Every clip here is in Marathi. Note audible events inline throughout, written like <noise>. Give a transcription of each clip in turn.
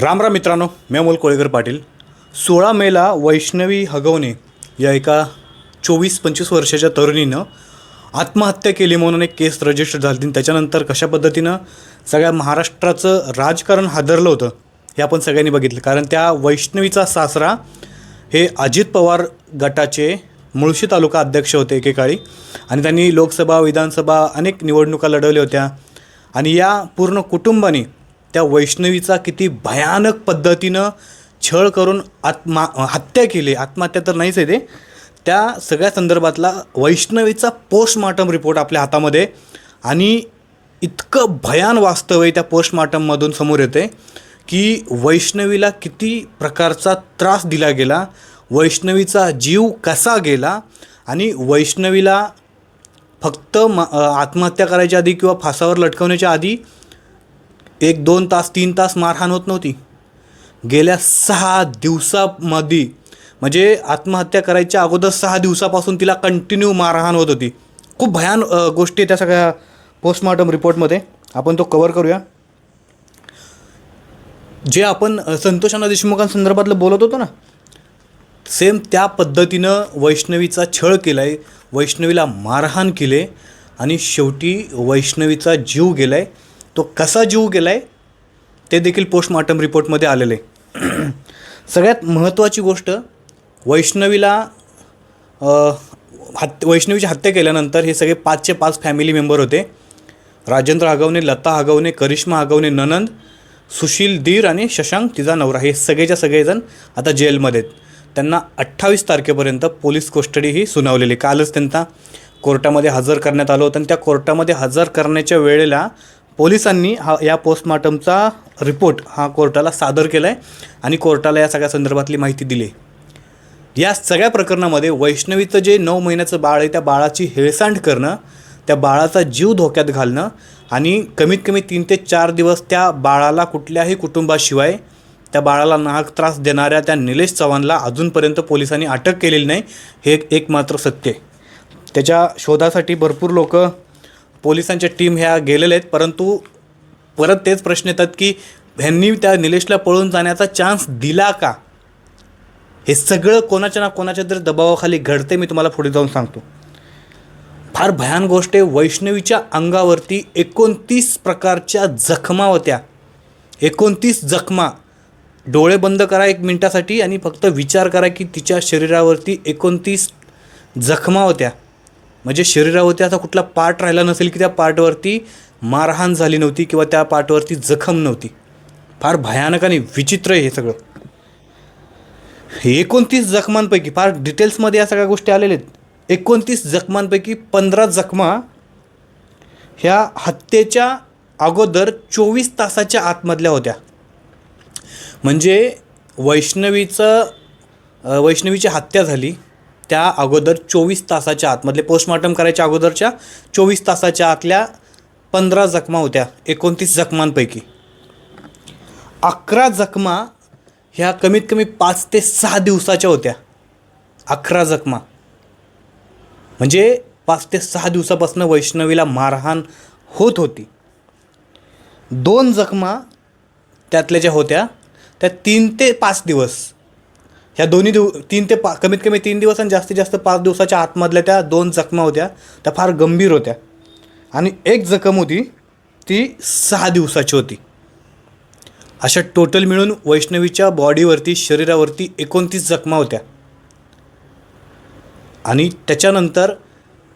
राम राम मित्रांनो मी अमोल कोळेकर पाटील. सोळा मेला वैष्णवी हगवणे या एका चोवीस पंचवीस वर्षाच्या तरुणीनं आत्महत्या केली म्हणून एक केस रजिस्टर झाली आणि त्याच्यानंतर कशा पद्धतीनं सगळ्या महाराष्ट्राचं राजकारण हादरलं होतं हे आपण सगळ्यांनी बघितलं. कारण त्या वैष्णवीचा सासरा हे अजित पवार गटाचे मुळशी तालुका अध्यक्ष होते एकेकाळी. आणि त्यांनी लोकसभा विधानसभा अनेक निवडणुका लढवल्या होत्या. आणि या पूर्ण कुटुंबाने त्या वैष्णवीचा किती भयानक पद्धतीनं छळ करून आत्मा हत्या केली. आत्महत्या तर नाहीच आहे ते. त्या सगळ्या संदर्भातला वैष्णवीचा पोस्टमार्टम रिपोर्ट आपल्या हातामध्ये. आणि इतकं भयान वास्तव आहे त्या पोस्टमार्टममधून समोर येते की वैष्णवीला किती प्रकारचा त्रास दिला गेला वैष्णवीचा जीव कसा गेला आणि वैष्णवीला फक्त म आत्महत्या करायच्या आधी किंवा फासावर लटकवण्याच्या आधी एक दोन तास तीन तास मारहाण होत नव्हती. गेल्या सहा दिवसामध्ये म्हणजे आत्महत्या करायच्या अगोदर सहा दिवसापासून तिला कंटिन्यू मारहाण होत होती. खूप भयान गोष्टी आहेत त्या सगळ्या पोस्टमॉर्टम रिपोर्टमध्ये आपण तो कवर करूया. जे आपण अ, संतोषाना देशमुखांसंदर्भातलं बोलत होतो ना सेम त्या पद्धतीनं वैष्णवीचा छळ केला आहे वैष्णवीला मारहाण केले आणि शेवटी वैष्णवीचा जीव गेला आहे तो कसा जीव गेला आहे ते देखील पोस्टमॉर्टम रिपोर्टमध्ये आलेलं. आहे सगळ्यात महत्त्वाची गोष्ट वैष्णवीला हत् वैष्णवीची हत्या केल्यानंतर हे सगळे पाचचे पाच फॅमिली मेंबर होते. राजेंद्र हगवणे लता हगवणे करिश्मा हगवणे ननंद सुशील धीर आणि शशांक तिचा नवरा. हे सगळेच्या सगळेजण आता जेलमध्ये आहेत. त्यांना अठ्ठावीस तारखेपर्यंत पोलीस कोस्टडी ही सुनावलेली. कालच त्यांना कोर्टामध्ये हजर करण्यात आलं होतं आणि त्या कोर्टामध्ये हजर करण्याच्या वेळेला पोलिसांनी हा या पोस्टमॉर्टमचा रिपोर्ट हा कोर्टाला सादर केला आहे आणि कोर्टाला या सगळ्या संदर्भातली माहिती दिली आहे या सगळ्या प्रकरणामध्ये वैष्णवीचं जे नऊ महिन्याचं बाळ आहे त्या बाळाची हेळसांड करणं त्या बाळाचा जीव धोक्यात घालणं आणि कमीत कमी तीन ते चार दिवस त्या बाळाला कुठल्याही कुटुंबाशिवाय त्या बाळाला नाहक त्रास देणाऱ्या त्या निलेश चव्हाणला अजूनपर्यंत पोलिसांनी अटक केलेली नाही हे एकमात्र एक मात्र सत्य आहे. त्याच्या शोधासाठी भरपूर लोक पोलिसांच्या टीम ह्या गेलेल्या आहेत परंतु परत तेच प्रश्न येतात की ह्यांनी त्या निलेशला पळून जाण्याचा चान्स दिला का? हे सगळं कोणाच्या ना कोणाच्या तरी दबावाखाली घडते मी तुम्हाला पुढे जाऊन सांगतो. फार भयान गोष्ट आहे वैष्णवीच्या अंगावरती एकोणतीस प्रकारच्या जखमा होत्या. एकोणतीस जखमा. डोळे बंद करा एक मिनटासाठी आणि फक्त विचार करा की तिच्या शरीरावरती एकोणतीस जखमा होत्या. म्हणजे शरीरावरती असा कुठला पार्ट राहिला नसेल की त्या पार्टवरती मारहाण झाली नव्हती किंवा त्या पार्टवरती जखम नव्हती. फार भयानक आणि विचित्र आहे हे सगळं. एकोणतीस जखमांपैकी फार डिटेल्समध्ये या सगळ्या गोष्टी आलेल्या आहेत. एकोणतीस जखमांपैकी पंधरा जखमा ह्या हत्येच्या अगोदर चोवीस तासाच्या आतमधल्या होत्या. म्हणजे वैष्णवीचं वैष्णवीची हत्या झाली. त्या अगोदर चोवीस तासाच्या आतमधले पोस्टमॉर्टम करायच्या अगोदरच्या चोवीस तासाच्या आतल्या पंधरा जखमा होत्या एकोणतीस जखमांपैकी. अकरा जखमा ह्या कमीत कमी पाच ते सहा दिवसाच्या होत्या. अकरा जखमा. म्हणजे पाच ते सहा दिवसापासून वैष्णवीला मारहाण होत होती. दोन जखमा त्यातल्या ज्या होत्या त्या तीन ते पाच दिवस ह्या दोन्ही दिव तीन ते पा कमीत कमी तीन दिवस आणि जास्तीत जास्त पाच दिवसाच्या आतमधल्या त्या दोन जखमा होत्या त्या फार गंभीर होत्या. आणि एक जखम होती ती सहा दिवसाची होती. अशा टोटल मिळून वैष्णवीच्या बॉडीवरती शरीरावरती एकोणतीस जखमा होत्या. आणि त्याच्यानंतर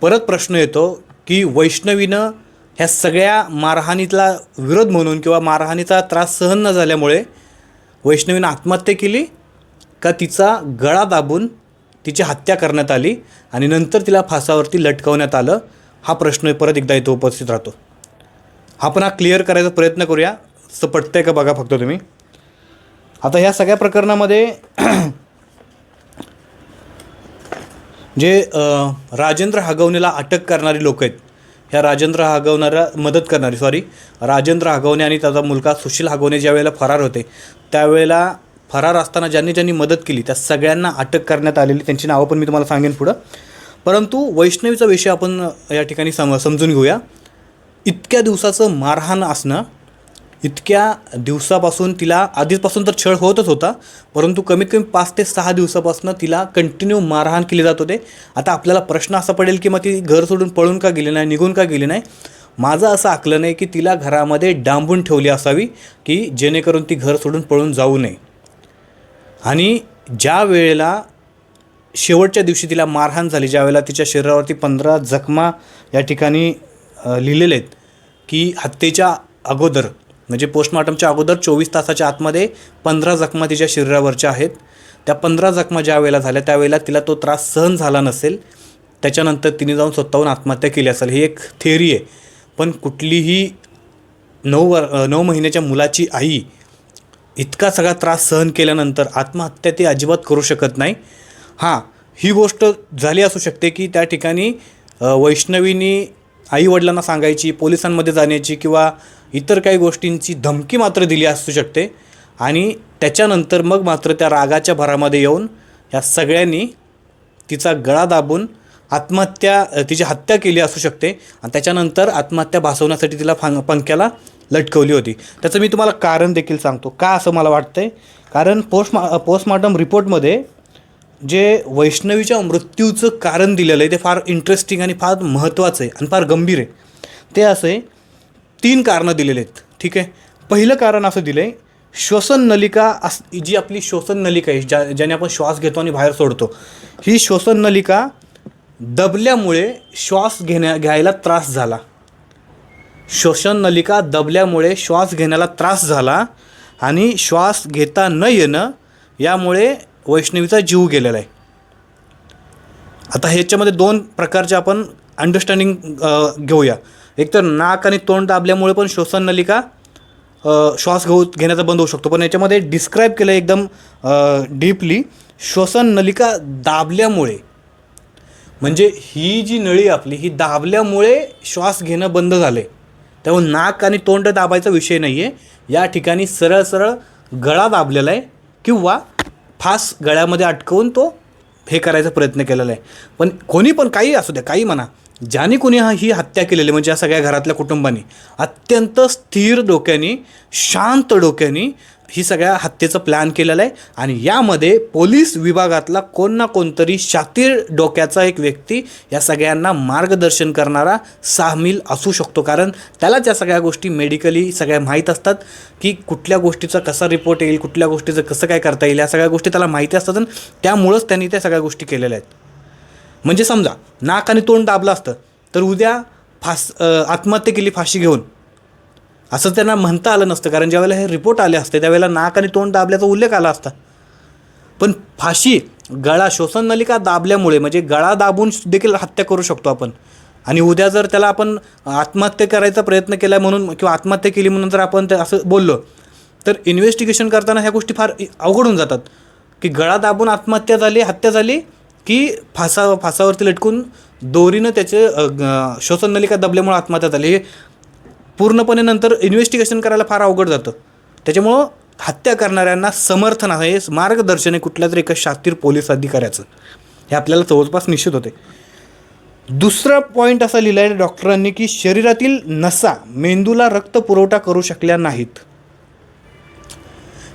परत प्रश्न येतो की वैष्णवीनं ह्या सगळ्या मारहाणीतला विरोध म्हणून किंवा मारहाणीचा त्रास सहन न झाल्यामुळे वैष्णवीनं आत्महत्या केली? का तिचा गळा दाबून तिची हत्या करण्यात आली आणि नंतर तिला फासावरती लटकवण्यात आलं हा प्रश्न परत एकदा इथं उपस्थित राहतो. आपण हा क्लिअर करायचा प्रयत्न करूया. असं पटतंय का बघा फक्त तुम्ही. आता ह्या सगळ्या प्रकरणामध्ये <clears throat> जे राजेंद्र हगवणेला अटक करणारी लोक आहेत ह्या राजेंद्र हगवणारा मदत करणारी सॉरी राजेंद्र हगवणे आणि त्याचा मुलगा सुशील हगवणे ज्या वेळेला फरार होते त्यावेळेला फरार असताना ज्यांनी ज्यांनी मदत केली त्या सगळ्यांना अटक करण्यात आलेली. त्यांची नावं पण मी तुम्हाला सांगेन पुढं. परंतु वैष्णवीचा विषय आपण या ठिकाणी सम समजून घेऊया. इतक्या दिवसाचं मारहाण असणं इतक्या दिवसापासून तिला आधीचपासून तर छळ होतच होता परंतु कमीत कमी पाच ते सहा दिवसापासून तिला कंटिन्यू मारहाण केली जात होते. आता आपल्याला प्रश्न असा पडेल की मग ती घर सोडून पळून का गेली नाही निघून का गेली नाही? माझं असं आकलं नाही की तिला घरामध्ये डांबून ठेवली असावी की जेणेकरून ती घर सोडून पळून जाऊ नये. आणि ज्या वेळेला शेवटच्या दिवशी तिला मारहाण झाली ज्या वेळेला तिच्या शरीरावरती पंधरा जखमा या ठिकाणी लिहिलेले आहेत की हत्येच्या अगोदर म्हणजे पोस्टमॉर्टमच्या अगोदर चोवीस तासाच्या आतमध्ये पंधरा जखमा तिच्या शरीरावरच्या आहेत. त्या पंधरा जखमा ज्या वेळेला झाल्या त्यावेळेला तिला तो त्रास सहन झाला नसेल त्याच्यानंतर तिने जाऊन स्वतःहून आत्महत्या केली असेल. ही एक थेअरी आहे. पण कुठलीही नऊ वर नऊ महिन्याच्या मुलाची आई इतका सगळा त्रास सहन केल्यानंतर आत्महत्या ते अजिबात करू शकत नाही. हां ही गोष्ट झाली असू शकते की त्या ठिकाणी वैष्णवीनी आईवडिलांना सांगायची पोलिसांमध्ये जाण्याची किंवा इतर काही गोष्टींची धमकी मात्र दिली असू शकते आणि त्याच्यानंतर मग मात्र त्या रागाच्या भरामध्ये येऊन या सगळ्यांनी तिचा गळा दाबून आत्महत्या तिची हत्या केली असू शकते आणि त्याच्यानंतर आत्महत्या भासवण्यासाठी तिला फांग पंख्याला लटकवली होती. त्याचं मी तुम्हाला कारण देखील सांगतो. का असं मला वाटतंय? कारण पोस्टमा पोस्टमॉर्टम रिपोर्टमध्ये जे वैष्णवीच्या मृत्यूचं कारण दिलेलं आहे ते फार इंटरेस्टिंग आणि फार महत्त्वाचं आहे आणि फार गंभीर आहे. ते असं आहे तीन कारणं दिलेले आहेत. ठीक आहे? पहिलं कारण असं दिलं आहे श्वसन नलिका अस जी आपली श्वसन नलिका आहे ज्या ज्याने आपण श्वास घेतो आणि बाहेर सोडतो ही श्वसन नलिका दबल्यामुळे श्वास घेण्या घ्यायला त्रास झाला. श्वसन नलिका दबल्यामुळे श्वास घेण्याला त्रास झाला आणि श्वास घेता न येणं यामुळे वैष्णवीचा जीव गेलेला आहे. आता ह्याच्यामध्ये दोन प्रकारचे आपण अंडरस्टँडिंग घेऊया. एक तर नाक आणि तोंड दाबल्यामुळे पण श्वसन नलिका श्वास घेऊ घेण्याचा बंद होऊ शकतो. पण याच्यामध्ये डिस्क्राईब केलं आहे एकदम डीपली श्वसन नलिका दाबल्यामुळे. म्हणजे ही जी नळी आपली ही दाबल्यामुळे श्वास घेणं बंद झालं आहे त्यामुळे नाक आणि तोंड दाबायचा विषय नाही आहे या ठिकाणी सरळ सरळ गळा दाबलेला आहे किंवा फास गळ्यामध्ये अटकवून तो हे करायचा प्रयत्न केलेला आहे. पण कोणी पण काही असू द्या काही म्हणा ज्याने कोणी हा ही हत्या केलेली म्हणजे या सगळ्या घरातल्या कुटुंबांनी अत्यंत स्थिर डोक्याने शांत डोक्याने ही सगळ्या हत्येचं प्लॅन केलेलं आहे. आणि यामध्ये पोलीस विभागातला कोण ना कोणतरी शातीर डोक्याचा एक व्यक्ती या सगळ्यांना मार्गदर्शन करणारा सामील असू शकतो. कारण त्यालाच या सगळ्या गोष्टी मेडिकली सगळ्या माहीत असतात की कुठल्या गोष्टीचा कसा रिपोर्ट येईल कुठल्या गोष्टीचं कसं काय करता येईल या सगळ्या गोष्टी त्याला माहिती असतात आणि त्यामुळंच त्यांनी त्या सगळ्या गोष्टी केलेल्या आहेत. म्हणजे समजा नाक आणि तोंड दाबलं असतं तर उद्या फास आत्महत्या केली फाशी घेऊन असं त्यांना म्हणता आलं नसतं. कारण ज्यावेळेला हे रिपोर्ट आले असते त्यावेळेला नाक आणि तोंड दाबल्याचा उल्लेख आला असता. पण फाशी गळा श्वसन नलिका दाबल्यामुळे म्हणजे गळा दाबून देखील हत्या करू शकतो आपण. आणि उद्या जर त्याला आपण आत्महत्या करायचा प्रयत्न केला म्हणून किंवा आत्महत्या केली म्हणून जर आपण ते असं बोललो तर इन्व्हेस्टिगेशन करताना ह्या गोष्टी फार अवघड होऊन जातात. की गळा दाबून आत्महत्या झाली हत्या झाली की फासा फासावरती लटकून दोरीनं त्याचे शोषण श्वसन नलिका दबल्यामुळे आत्महत्या झाली. हे पूर्णपणे नंतर इन्व्हेस्टिगेशन करायला फार अवघड जातं. त्याच्यामुळं हत्या करणाऱ्यांना समर्थन आहे मार्गदर्शन आहे कुठल्या तरी एका शातीर पोलीस अधिकाऱ्याचं. हे आपल्याला जवळपास निश्चित होते. दुसरा पॉईंट असा लिहिला आहे डॉक्टरांनी की शरीरातील नसा मेंदूला रक्त पुरवठा करू शकल्या नाहीत.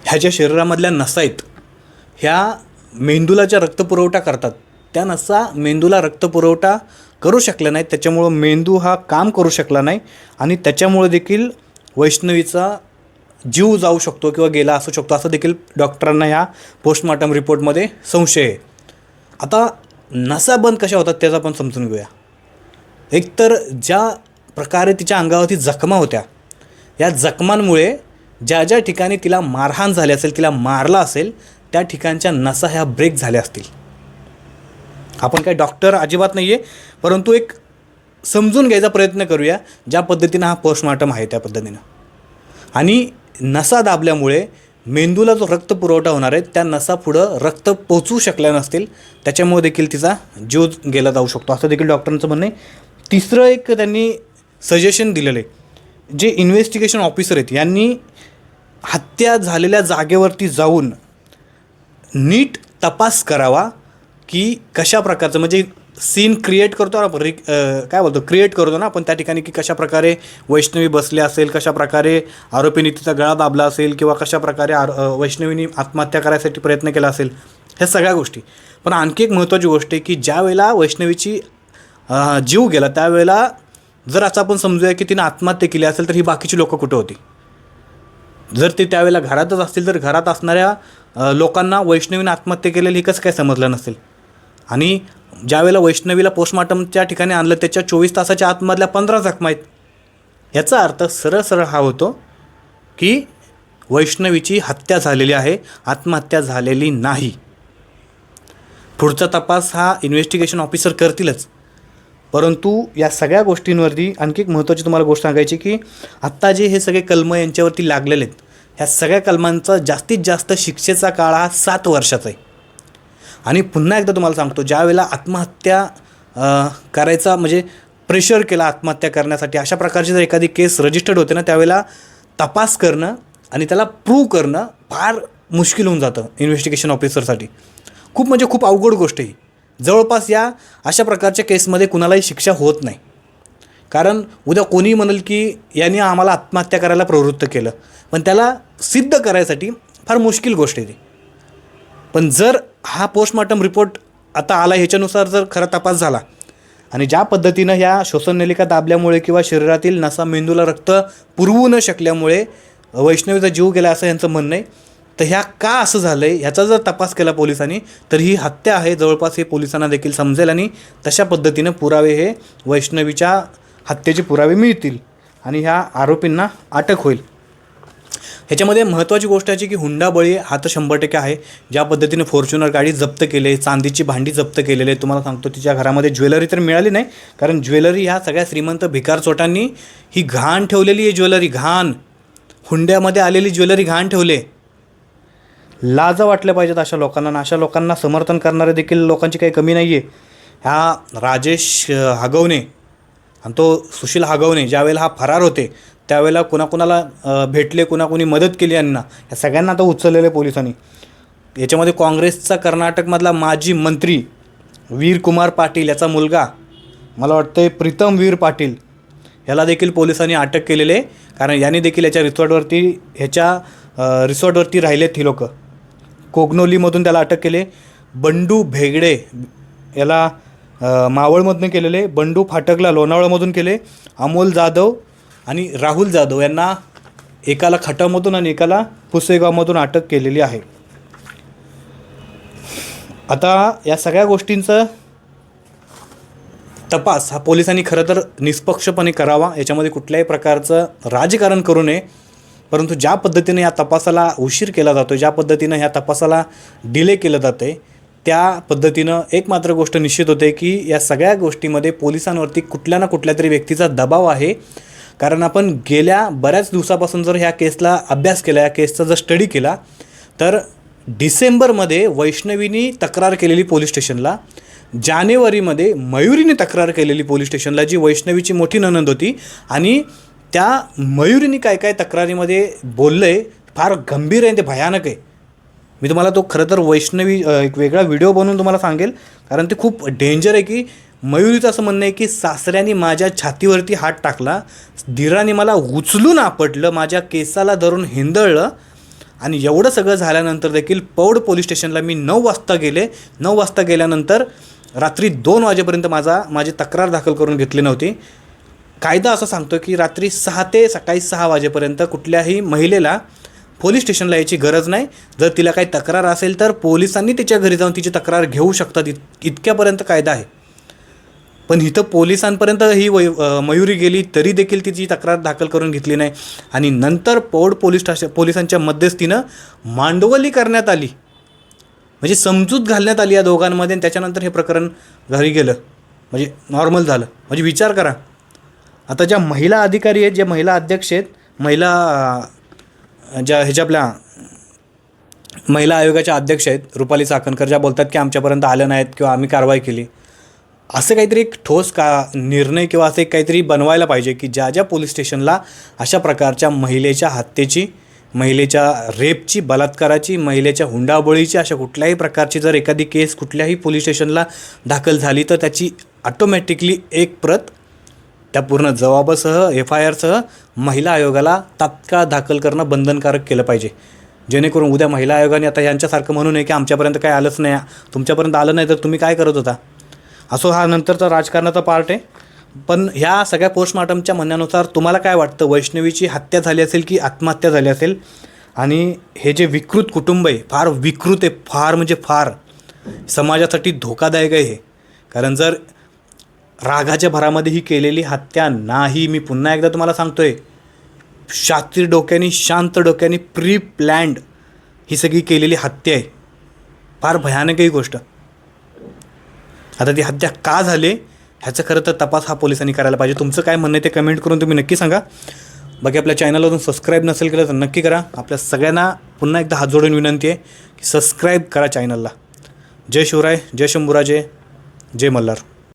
ह्या ज्या शरीरामधल्या नसा आहेत ह्या मेंदूला ज्या रक्तपुरवठा करतात त्या नसा मेंदूला रक्तपुरवठा करू शकल्या नाहीत त्याच्यामुळं मेंदू हा काम करू शकला नाही आणि त्याच्यामुळे देखील वैष्णवीचा जीव जाऊ शकतो किंवा गेला असू शकतो असं देखील डॉक्टरांना ह्या पोस्टमॉर्टम रिपोर्टमध्ये संशय आहे. आता नसा बंद कशा होतात त्याचा आपण समजून घेऊया. एकतर ज्या प्रकारे तिच्या अंगावरती जखमा होत्या या जखमांमुळे ज्या ज्या ठिकाणी तिला मारहाण झाली असेल तिला मारला असेल त्या ठिकाणच्या नसा ह्या ब्रेक झाल्या असतील. आपण काय डॉक्टर अजिबात नाही आहे परंतु एक समजून घ्यायचा प्रयत्न करूया ज्या पद्धतीनं हा पोस्टमॉर्टम आहे त्या पद्धतीनं. आणि नसा दाबल्यामुळे मेंदूला जो रक्त पुरवठा होणार आहे त्या नसा पुढं रक्त पोचू शकल्या नसतील त्याच्यामुळे देखील तिचा जीव गेला जाऊ शकतो. असं देखील डॉक्टरांचं म्हणणं आहे. तिसरं एक त्यांनी सजेशन दिलेलं आहे. जे इन्व्हेस्टिगेशन ऑफिसर आहेत यांनी हत्या झालेल्या जागेवरती जाऊन नीट तपास करावा की कशा प्रकारचं म्हणजे सीन क्रिएट करतो ना आपण रि काय बोलतो क्रिएट करतो ना आपण त्या ठिकाणी की कशा प्रकारे वैष्णवी बसले असेल कशा प्रकारे आरोपीने तिचा गळा दाबला असेल किंवा कशा प्रकारे आर वैष्णवीनी वैष्णवीने आत्महत्या करायसाठी प्रयत्न केला असेल ह्या सगळ्या गोष्टी. पण आणखी एक महत्त्वाची गोष्ट आहे की ज्या वेळेला वैष्णवीची जीव गेला त्यावेळेला जर असं आपण समजूया की तिने आत्महत्या केली असेल तर ही बाकीची लोकं कुठं होती? जर ती त्यावेळेला घरातच असतील तर घरात असणाऱ्या लोकांना वैष्णवीने आत्महत्या केलेली कसं काय समजलं नसेल? आणि ज्यावेळेला वैष्णवीला पोस्टमार्टमच्या ठिकाणी आणलं त्याच्या चोवीस तासाच्या आतमधल्या पंधरा जखमा आहेत. याचा अर्थ सरळ सरळ हा होतो की वैष्णवीची हत्या झालेली आहे आत्महत्या झालेली नाही. पुढचा तपास हा इन्व्हेस्टिगेशन ऑफिसर करतीलच. परंतु या सगळ्या गोष्टींवरती आणखी एक महत्त्वाची तुम्हाला गोष्ट सांगायची की आत्ता जे हे सगळे कलमं यांच्यावरती लागलेले आहेत ह्या सगळ्या कलमांचा जास्तीत जास्त शिक्षेचा काळ हा सात वर्षाचा आहे. आणि पुन्हा एकदा तुम्हाला सांगतो ज्यावेळेला आत्महत्या करायचा म्हणजे प्रेशर केला आत्महत्या करण्यासाठी अशा प्रकारची जर एखादी केस रजिस्टर्ड होते ना त्यावेळेला तपास करणं आणि त्याला प्रूव्ह करणं फार मुश्किल होऊन जातं इन्व्हेस्टिगेशन ऑफिसरसाठी खूप म्हणजे खूप अवघड गोष्ट ही. जवळपास या अशा प्रकारच्या केसमध्ये कुणालाही शिक्षा होत नाही. कारण उद्या कोणी म्हणेल की यांनी आम्हाला आत्महत्या करायला प्रवृत्त केलं पण त्याला सिद्ध करायसाठी फार मुश्किल गोष्ट आहे ती. पण जर हा पोस्टमॉर्टम रिपोर्ट आता आला ह्याच्यानुसार जर खरा तपास झाला आणि ज्या पद्धतीनं ह्या श्वसननलिका दाबल्यामुळे किंवा शरीरातील नसा मेंदूला रक्त पुरवू न शकल्यामुळे वैष्णवीचा जीव गेला असं यांचं म्हणणं आहे तर ह्या का असं झालं आहे ह्याचा जर तपास केला पोलिसांनी तर ही हत्या आहे जवळपास हे पोलिसांना देखील समजेल आणि तशा पद्धतीनं पुरावे हे वैष्णवीच्या हत्येचे पुरावे मिळतील आणि ह्या आरोपींना अटक होईल. ह्याच्यामध्ये महत्त्वाची गोष्ट अशी की हुंडाबळी हा तर शंभर टक्के आहे. ज्या पद्धतीने फॉर्च्युनर गाडी जप्त केली चांदीची भांडी जप्त केलेली आहे तुम्हाला सांगतो तिच्या घरामध्ये ज्वेलरी तर मिळाली नाही कारण ज्वेलरी ह्या सगळ्या श्रीमंत भिकार चोटांनी ही घाण ठेवलेली आहे ज्वेलरी घाण. हुंड्यामध्ये आलेली ज्वेलरी घाण ठेवले लाज वाटल्या पाहिजेत अशा लोकांना आणि अशा लोकांना समर्थन करणारे देखील लोकांची काही कमी नाही आहे ह्या राजेश हागवणे आणि तो सुशील हागवणे ज्यावेळेला हा फरार होते त्यावेळेला कुणाकुणाला भेटले कुणाकुणी मदत केली यांना या सगळ्यांना आता उचललेलं आहे पोलिसांनी. याच्यामध्ये काँग्रेसचा कर्नाटकमधला माजी मंत्री वीरकुमार पाटील याचा मुलगा मला वाटतं प्रीतम वीर पाटील ह्याला देखील पोलिसांनी अटक केलेले आहे. कारण यांनी देखील याच्या रिसॉर्टवरती ह्याच्या रिसॉर्टवरती राहिलेत ही लोकं. कोगनोलीमधून त्याला अटक केले बंडू भेगडे याला मावळमधून केलेले बंडू फाटकला लोणावळामधून केले अमोल जाधव आणि राहुल जाधव यांना एकाला खटावमधून आणि एकाला पुसेगावमधून अटक केलेली आहे. आता या सगळ्या गोष्टींचं तपास हा पोलिसांनी खरं तर निष्पक्षपणे करावा याच्यामध्ये कुठल्याही प्रकारचं राजकारण करू नये. परंतु ज्या पद्धतीने या तपासाला उशीर केला जातो ज्या पद्धतीनं ह्या तपासाला डिले केलं जातं आहे त्या पद्धतीनं एक मात्र गोष्ट निश्चित होते की या सगळ्या गोष्टीमध्ये पोलिसांवरती कुठल्या ना कुठल्या तरी व्यक्तीचा दबाव आहे. कारण आपण गेल्या बऱ्याच दिवसापासून जर ह्या केसला अभ्यास केला या केसचा जर स्टडी केला तर डिसेंबरमध्ये वैष्णवीनी तक्रार केलेली पोलीस स्टेशनला जानेवारीमध्ये मयुरीने तक्रार केलेली पोलीस स्टेशनला जी वैष्णवीची मोठी ननंद होती. आणि त्या मयुरीने काय काय तक्रारीमध्ये बोललं आहे फार गंभीर आहे ते भयानक आहे. मी तुम्हाला तो खरं तर वैष्णवी एक वेगळा व्हिडिओ बनवून तुम्हाला सांगेल कारण ते खूप डेंजर आहे की मयुरीचं असं म्हणणं आहे की सासऱ्याने माझ्या छातीवरती हात टाकला धीराने मला उचलून आपटलं माझ्या केसाला धरून हिंदळलं आणि एवढं सगळं झाल्यानंतर देखील पौड पोलीस स्टेशनला मी नऊ वाजता गेले. नऊ वाजता गेल्यानंतर रात्री दोन वाजेपर्यंत माझा माझी तक्रार दाखल करून घेतली नव्हती. कायदा असं सांगतो की रात्री सहा ते सकाळी सहा वाजेपर्यंत कुठल्याही महिलेला पोलीस स्टेशनला यायची गरज नाही. जर तिला काही तक्रार असेल तर पोलिसांनी तिच्या घरी जाऊन तिची तक्रार घेऊ शकतात. इत इतक्यापर्यंत कायदा आहे. पण इथं पोलिसांपर्यंत ही वै मयुरी गेली तरी देखील तिची तक्रार दाखल करून घेतली नाही. आणि नंतर पौड पोलीस स्टेशन पोलिसांच्या मध्यस्थीनं मांडवली करण्यात आली. म्हणजे समजूत घालण्यात आली या दोघांमध्ये आणि त्याच्यानंतर हे प्रकरण घरी गेलं. म्हणजे नॉर्मल झालं. म्हणजे विचार करा. आता ज्या महिला अधिकारी आहेत ज्या महिला अध्यक्ष आहेत महिला ज्या ह्याच्या आपल्या महिला आयोगाच्या अध्यक्ष आहेत रुपाली चाकणकर ज्या बोलतात की आमच्यापर्यंत आल्या नाहीत किंवा आम्ही कारवाई केली. असं काहीतरी एक ठोस का निर्णय किंवा असं एक काहीतरी बनवायला पाहिजे की ज्या ज्या पोलीस स्टेशनला अशा प्रकारच्या महिलेच्या हत्येची महिलेच्या रेपची बलात्काराची महिलेच्या हुंडाबळीची अशा कुठल्याही प्रकारची जर एखादी केस कुठल्याही पोलीस स्टेशनला दाखल झाली तर त्याची ऑटोमॅटिकली एक प्रत त्या पूर्ण जबाबासह एफ आय आरसह महिला आयोगाला तात्काळ दाखल करणं बंधनकारक केलं पाहिजे. जेणेकरून उद्या महिला आयोगाने आता यांच्यासारखं म्हणू नये की आमच्यापर्यंत काय आलंच नाही. तुमच्यापर्यंत आलं नाही तर तुम्ही काय करत होता? असो हा नंतरचा राजकारणाचा पार्ट आहे. पण ह्या सगळ्या पोस्टमार्टमच्या म्हणण्यानुसार तुम्हाला काय वाटतं? वैष्णवीची हत्या झाली असेल की आत्महत्या झाली असेल? आणि हे जे विकृत कुटुंब आहे फार विकृत आहे फार म्हणजे फार. समाजासाठी धोकादायक आहे हे. कारण जर रागाच्या भरामध्ये ही केलेली हत्या नाही मी पुन्हा एकदा तुम्हाला सांगतोय शास्त्री डोक्याने शांत डोक्याने प्री प्लॅन्ड ही सगळी केलेली हत्या आहे. फार भयानक ही गोष्ट. आता ती हत्या का झाली ह्याचं खरं तर तपास हा पोलिसांनी करायला पाहिजे. तुमचं काय म्हणणं आहे ते कमेंट करून तुम्ही नक्की सांगा. बाकी आपल्या चॅनलवरून सबस्क्राईब नसेल केलं तर नक्की करा. आपल्या सगळ्यांना पुन्हा एकदा हात जोडून विनंती आहे की सबस्क्राईब करा चॅनलला जय शिवराय जय शंभूराजे जय मल्हार.